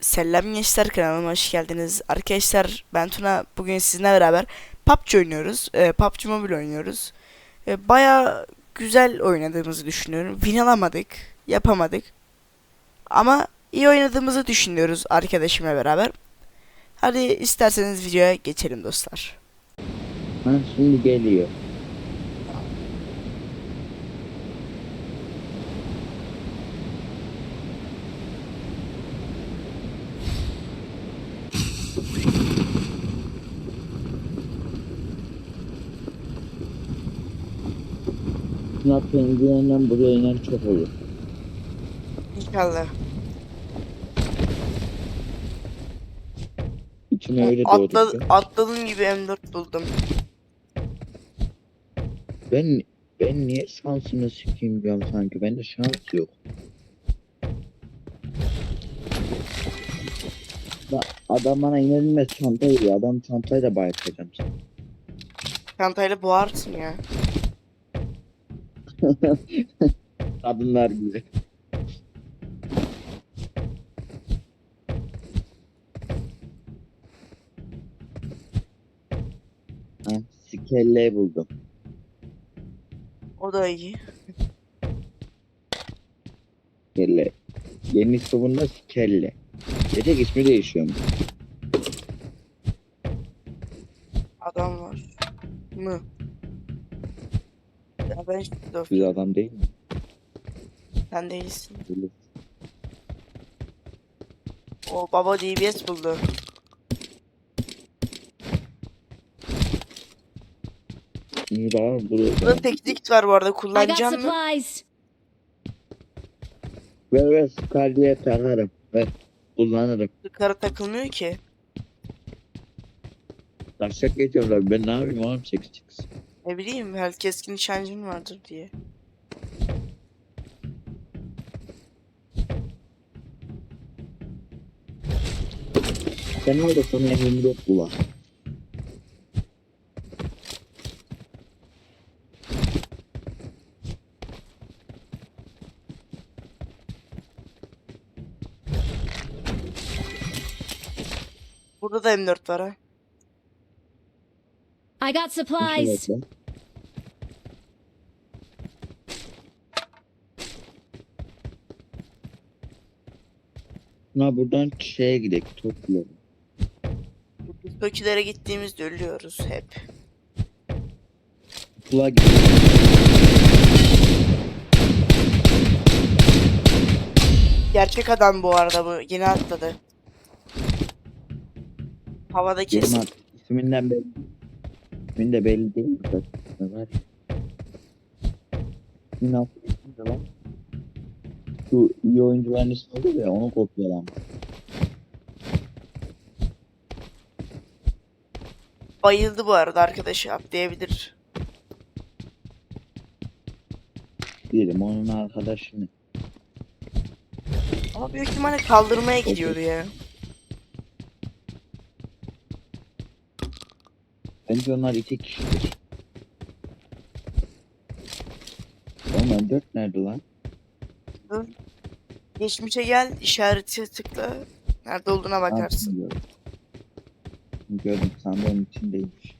Selam gençler kanalıma hoş geldiniz. Arkadaşlar ben Tuna bugün sizinle beraber PUBG oynuyoruz. Ee, PUBG Mobile oynuyoruz. Ee, Baya güzel oynadığımızı düşünüyorum. Win alamadık, yapamadık. Ama iyi oynadığımızı düşünüyoruz arkadaşımla beraber. Hadi isterseniz videoya geçelim dostlar. Ha şimdi geliyor. Sınav pencerenden buraya inen çok olur. İnşallah. İçime öyle doğdu. Atla, atladığım gibi M4 buldum. Ben ben niye şansını sikeyim diyorum sanki. Bende şans yok. Da, adam bana inanılmaz çanta veriyor. Adam çantayı da bayatacağım sana. Çantayla boğarsın ya. Kadınlar gibi. Ha, sikelle buldum. O da iyi. Sikelle. Yeni isminde sikelle. Gerçek ismi değişiyor mu? Dur. Güzel adam değil mi? Sen değilsin. Böyle O baba DBS buldu. İyi daha Burada burada. teknik var bu arada kullanacağım mı? Ver ver Scarlet'e takarım. Ver. Kullanırım. Yukarı takılmıyor ki. Taşak geçiyorlar. Ben ne yapayım oğlum 8 çıksın. Ne bileyim belki keskin nişancın vardır diye. Sen al da sana 24 bula. Burada da M4 var ha. I got supplies. İnşallah. Ha buradan şeye gidelim. Biz Tokilere gittiğimizde ölüyoruz hep. Gidelim. Gerçek adam bu arada bu. Yeni atladı. Havada kesin. Artık isminden belli. İsmin de belli değil mi? Ne var? İsmin altı ismi de lan. Şu iyi oyuncuların ismi olur ya onu kopyalamış. Bayıldı bu arada arkadaşı atlayabilir. Diyelim onun arkadaşını. Ama büyük ihtimalle kaldırmaya gidiyordu ya. Bence onlar iki kişidir. Oğlum dört nerede lan? Geçmişe gel işareti tıkla. Nerede olduğuna bakarsın. Gördüm. Gördüm sandığın içindeymiş.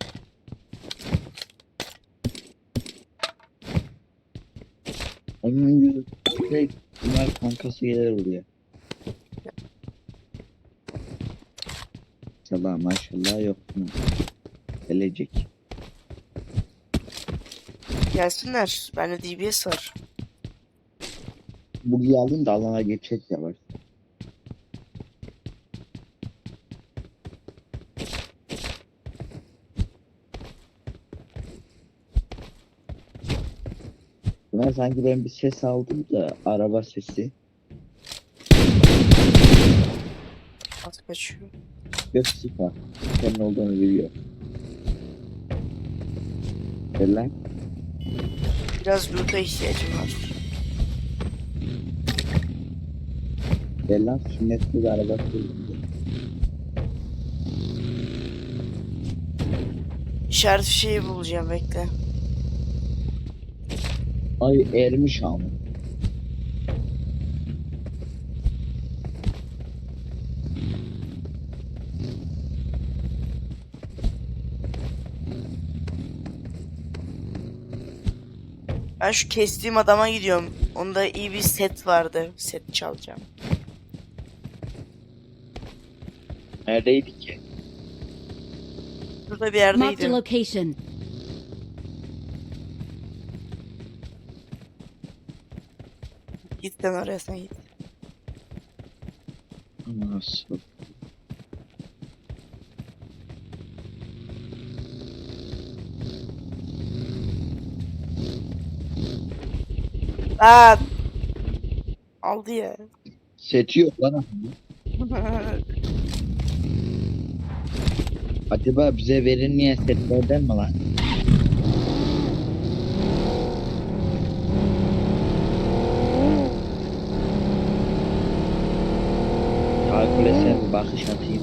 Onun yüzü şey, bunlar kankası gelir buraya. Maşallah maşallah yok mu? Gelecek. Gelsinler. Bende DBS var. Bugi'yi alayım da alana geçecek yavaş. Buna sanki ben bir ses aldım da araba sesi. Az kaçıyor. Yok sıfır. Senin olduğunu biliyor. Gel lan. Biraz loot'a ihtiyacım var. Gel lan sünnetli bir araba kullanıyor. İşaret şeyi bulacağım bekle. Ay ermiş ama. Ben şu kestiğim adama gidiyorum. Onda iyi bir set vardı. Set çalacağım. Neredeydik ki? Burada bir Marked a yerdeydi. location. Git sen oraya sen git. Nasıl? Aa! Aldı ya. Seti yok lan. Acaba bize verilmeyen setlerden mi lan? Kalkülese bir bakış atayım.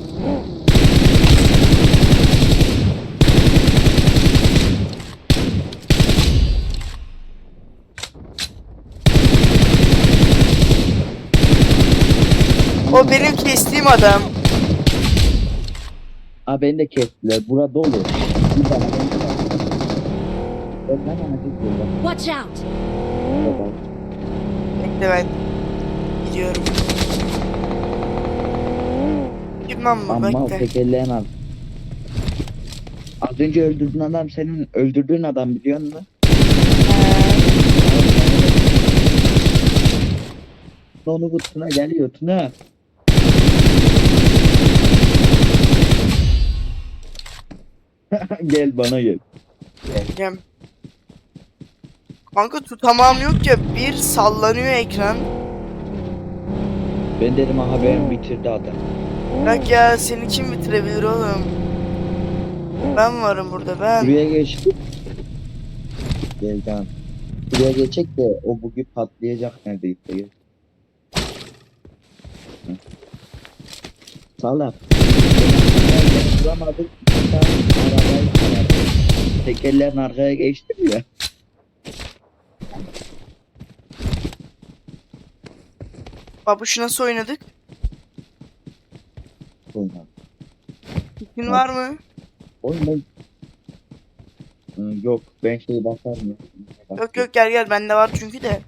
o benim kestiğim adam. Aa beni de kestiler. Bura dolu. Bir bana beni de Ben ne anlatayım Watch out! Bekle ben. Gidiyorum. Gitmem mi? Amma Bekle. tekerleğen al. Az önce öldürdüğün adam senin öldürdüğün adam biliyor musun? Onu bu Tuna geliyor Tuna. gel bana gel. Gel. Kanka tutamam yok ya. Bir sallanıyor ekran. Ben dedim aha bitirdi adam. Bak ya seni kim bitirebilir oğlum? Ben varım burada ben. Buraya geçtik. Gel tamam. Buraya geçecek de o bugün patlayacak neredeyse. Salak. Bulamadık. Tane arabayı kullandım. Tekerlerin arkaya geçtim ya. Babuş nasıl oynadık? Olmaz. Fikrin var mı? Hı, yok ben şey basarım. Yok yok gel gel bende var çünkü de.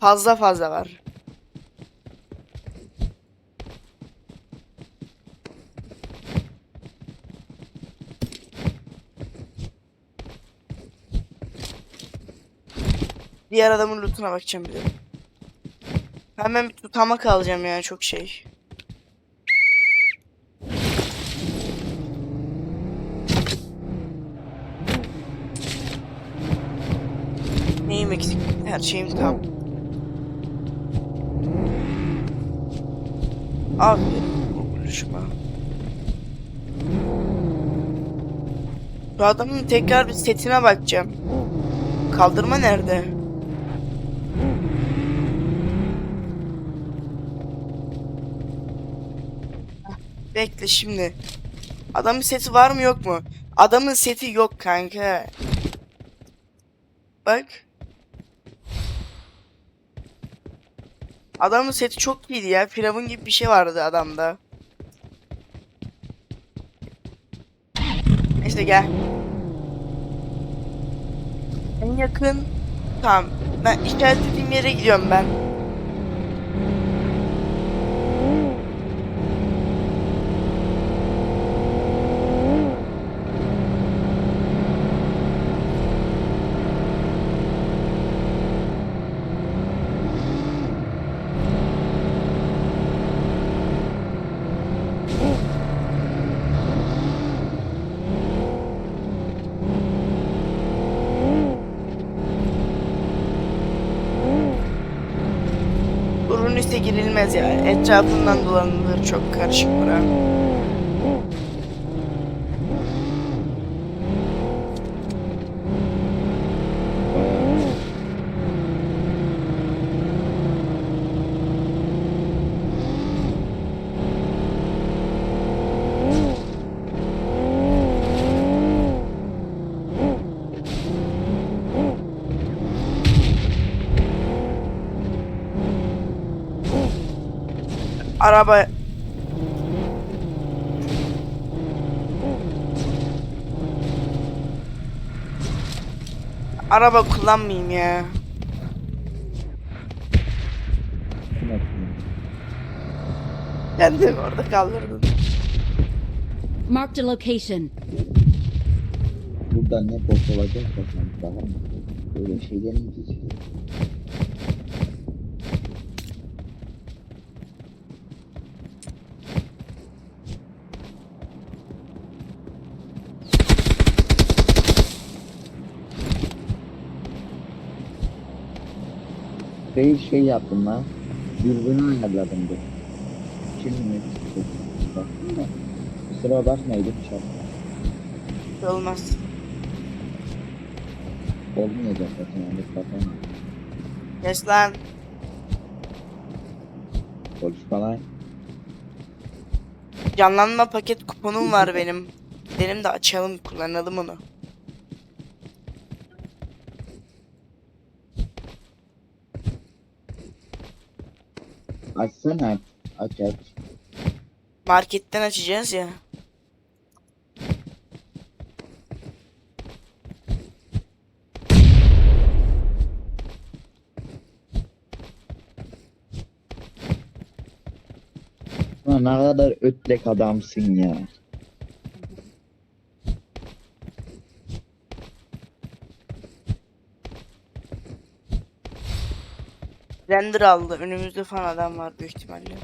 Fazla fazla var. Diğer adamın lootuna bakacağım bir de. Hemen bir tutamak alacağım ya çok şey. Neyim eksik? Her şeyim tam. Aferin bu buluşma. Bu adamın tekrar bir setine bakacağım. Kaldırma nerede? Bekle şimdi. Adamın seti var mı yok mu? Adamın seti yok kanka. Bak. Adamın seti çok iyiydi ya. Firavun gibi bir şey vardı adamda. Neyse gel. En yakın. Tamam. Ben işaretlediğim yere gidiyorum ben. Girilmez ya. Etrafından dolanılır çok karışık bura. Araba araba kullanmayayım ya. Kendim orada kaldırdım. Marked a location. Burada ne bok olacak sen daha mı? Böyle şeyler mi diyeceğiz? Şey şey yaptım lan. Dürbünü ayarladım bu. Şimdi baktım da. Kusura bakmayın şart. Olmaz. Olmayacak zaten yani kafam. Kes lan. Polis falan. Canlanma paket kuponum var benim. Gidelim de açalım kullanalım onu. Açsana. Aç aç. Marketten açacağız ya. Ulan ne kadar ötlek adamsın ya. Render aldı. Önümüzde falan adam var büyük ihtimalle.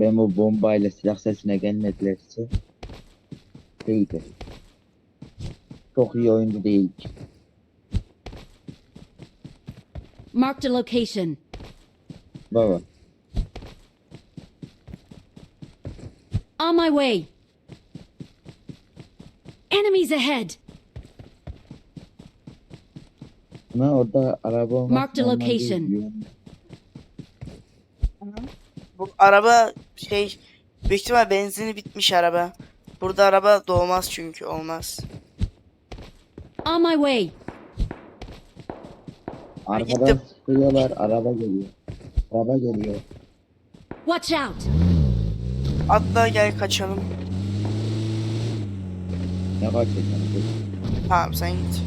Ben bu bombayla silah sesine gelmedilerse değildir. Çok iyi oyuncu değil. Marked a location. Baba. On my way. Enemies ahead. Ama orada araba olmaz. Marked a location. Bu araba şey büyük ihtimal benzini bitmiş araba. Burada araba doğmaz çünkü olmaz. On my way. Arkadan Gittim. sıkıyorlar. Araba geliyor. Araba geliyor. Watch out. Atla gel kaçalım. Ne kaçacağım? Tamam sen git.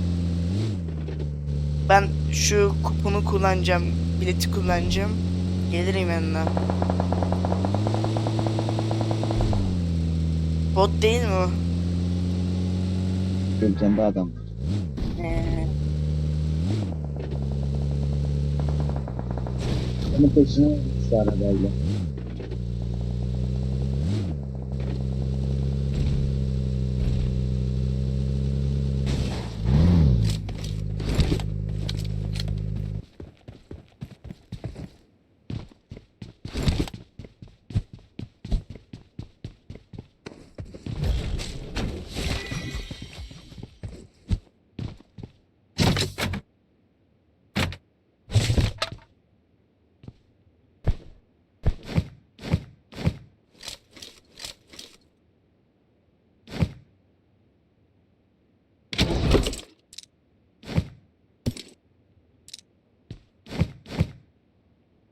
Ben şu kuponu kullanacağım. Bileti kullanacağım. Gelirim yanına. Bot değil mi o? Gölgemde adam. Ee, Onun peşine gitsin arabayla.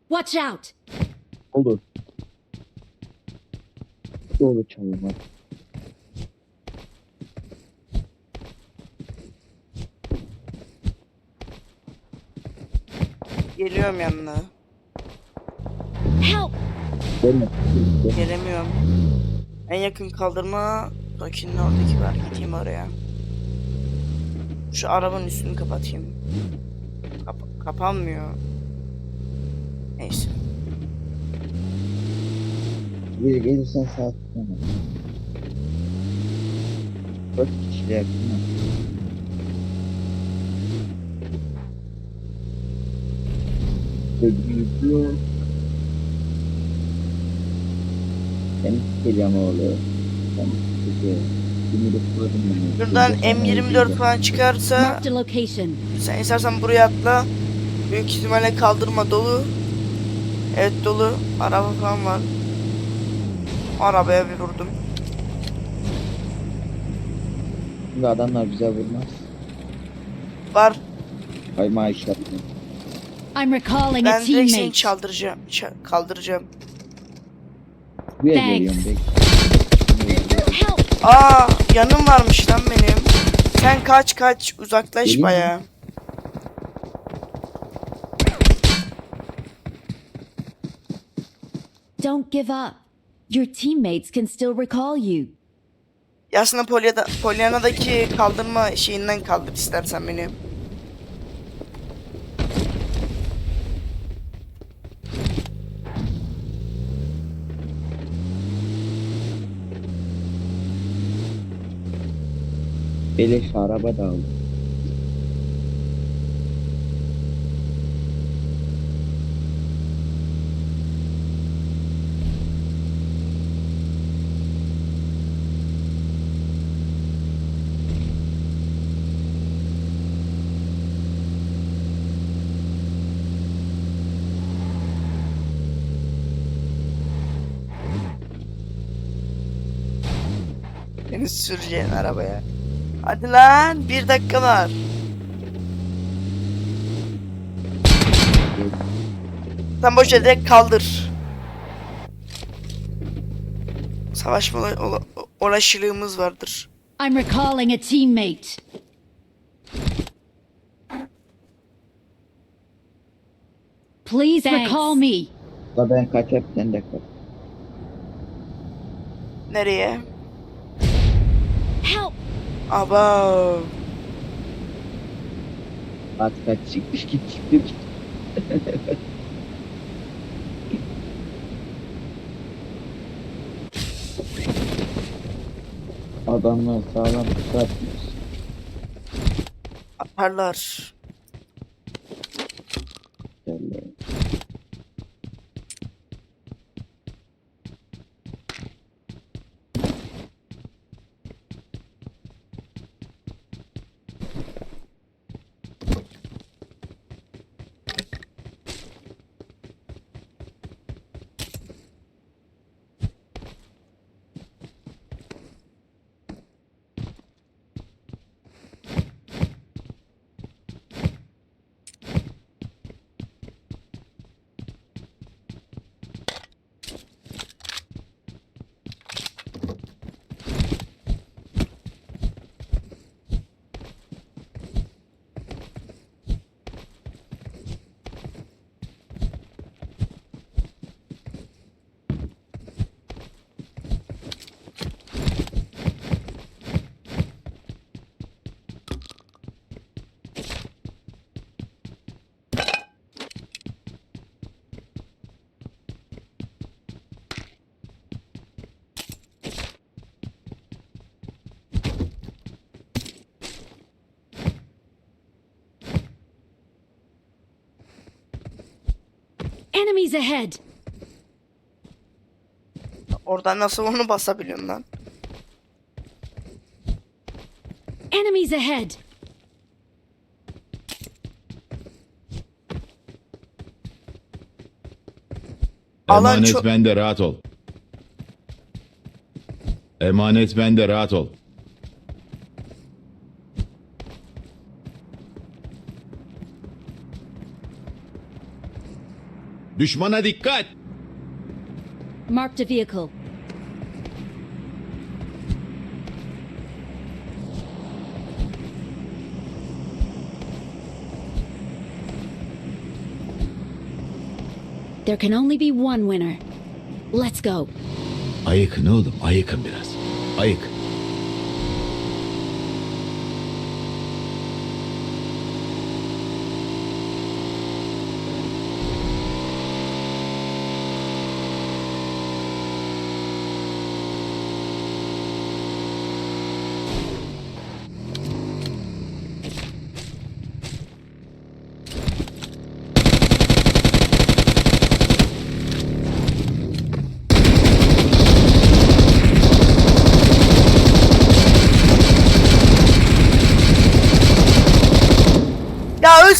Watch out. Olur. Doğru çalma. geliyorum yanına. Help. Mi? Gelemiyorum. En yakın kaldırma Toki'nin oradaki var. Gideyim oraya. Şu arabanın üstünü kapatayım. Kap- kapanmıyor. Neyse. Bir gelirsen saat sonra. Dört kişiler mi? Ödüyor. Ben geliyorum oğlum. Ben size bunu da koydum ben. Şuradan Burada sana M24 ödeyeceğim. falan çıkarsa sen istersen buraya atla. Büyük ihtimalle kaldırma dolu. Evet dolu. Araba falan var. Arabaya bir vurdum. Şimdi adamlar bize vurmaz. Var. Ay. I'm recalling a Ben direkt seni teammate. çaldıracağım. ça- kaldıracağım. Buraya Thanks. geliyorum bek. Help. Aa yanım varmış lan benim. Sen kaç kaç uzaklaş Geleyim mi? baya. Don't give up. Your teammates can still recall you. Ya aslında Polya'da, Polyana'daki kaldırma şeyinden kaldır istersen beni. Beleş araba da aldım. Beni süreceğin arabaya. Hadi lan bir dakika var. Tam boş direkt kaldır. Savaşma uğraşılığımız vardır. I'm recalling a teammate. Please recall me. Da ben kaçar sen de kaç. Nereye? Help! Aba. Kaç kaç çıkmış git çıktı. Adamlar sağlam tutatmış. Atarlar. Enemies ahead! Oradan nasıl onu basabiliyorum lan? Enemies ahead! Alan Emanet çok- bende rahat ol. Emanet bende rahat ol. Düşmana dikkat. Marked a vehicle. There can only be one winner. Let's go. Ayıkın oğlum, ayıkın biraz. Ayık.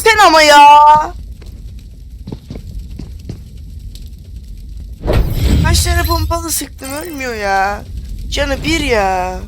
Ölsen ama ya. Kaç tane pompalı sıktım ölmüyor ya. Canı bir ya.